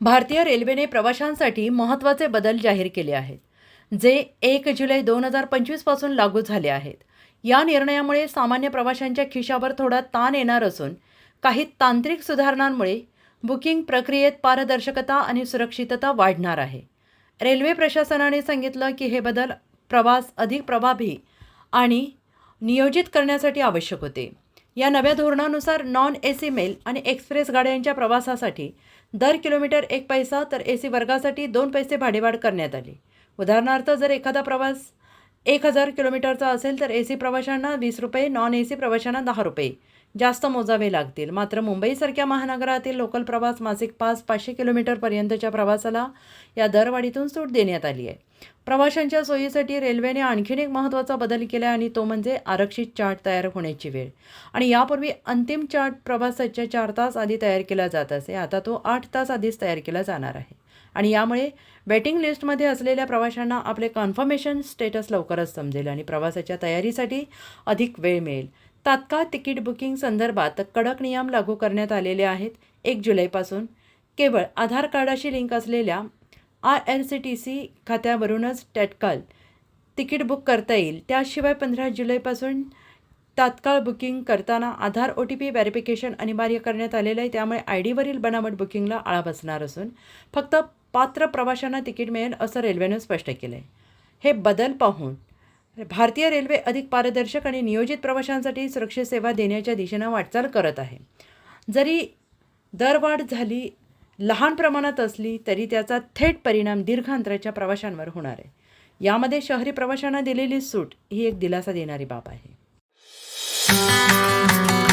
भारतीय रेल्वेने प्रवाशांसाठी महत्त्वाचे बदल जाहीर केले आहेत जे एक जुलै दोन हजार पंचवीसपासून लागू झाले आहेत. या निर्णयामुळे सामान्य प्रवाशांच्या खिशावर थोडा ताण येणार असून काही तांत्रिक सुधारणांमुळे बुकिंग प्रक्रियेत पारदर्शकता आणि सुरक्षितता वाढणार आहे. रेल्वे प्रशासनाने सांगितलं की हे बदल प्रवास अधिक प्रभावी आणि नियोजित करण्यासाठी आवश्यक होते. या नव्या धोरणानुसार नॉन ए सी मेल आणि एक्सप्रेस गाड्यांच्या प्रवासासाठी दर किलोमीटर एक पैसा तर ए सी वर्गासाठी दोन पैसे भाडेवाढ करण्यात आली. उदाहरणार्थ जर एखादा प्रवास एक हजार किलोमीटरचा असेल तर ए सी प्रवाशांना वीस रुपये नॉन ए सी प्रवाशांना दहा रुपये. जास्त मोजावे लागतील. मात्र मुंबईसारख्या महानगरातील लोकल प्रवास मासिक पाच पाचशे किलोमीटरपर्यंतच्या प्रवासाला या दरवाढीतून सूट देण्यात आली आहे. प्रवाशांच्या सोयीसाठी रेल्वेने आणखीन एक महत्त्वाचा बदल केला आहे आणि तो म्हणजे आरक्षित चार्ट तयार होण्याची वेळ. आणि यापूर्वी अंतिम चार्ट प्रवासाच्या चार तास आधी तयार केला जात असे. आता तो आठ तास आधीच तयार केला जाणार आहे. आणि यामुळे वेटिंग लिस्टमध्ये असलेल्या प्रवाशांना आपले कन्फर्मेशन स्टेटस लवकरच समजेल आणि प्रवासाच्या तयारीसाठी अधिक वेळ मिळेल. तात्काळ तिकीट बुकिंग संदर्भात कडक नियम लागू करण्यात आलेले आहेत. एक जुलैपासून केवळ आधार कार्डाशी लिंक असलेल्या I N C T C खात्यावरूनच टॅटकाल ticket book करता येईल. त्याशिवाय पंधरा जुलैपासून तात्काळ बुकिंग करताना Aadhaar O T P verification अनिवार्य करण्यात आलेलं आहे. त्यामुळे आय डीवरील बनावट बुकिंगला आळा बसणार असून फक्त पात्र प्रवाशांना तिकीट मिळेल असं रेल्वेनं स्पष्ट केलं आहे हे बदल पाहून भारतीय रेल्वे अधिक पारदर्शक आणि नियोजित प्रवाशांसाठी सुरक्षित सेवा देण्याच्या दिशेनं वाटचाल करत आहे. जरी दरवाढ झाली लहान प्रमाणात असली तरी त्याचा थेट परिणाम दीर्घ अंतराच्या प्रवाशांवर होणार आहे. यामध्ये शहरी प्रवाशांना दिलेली सूट ही एक दिलासा देणारी बाब आहे. Música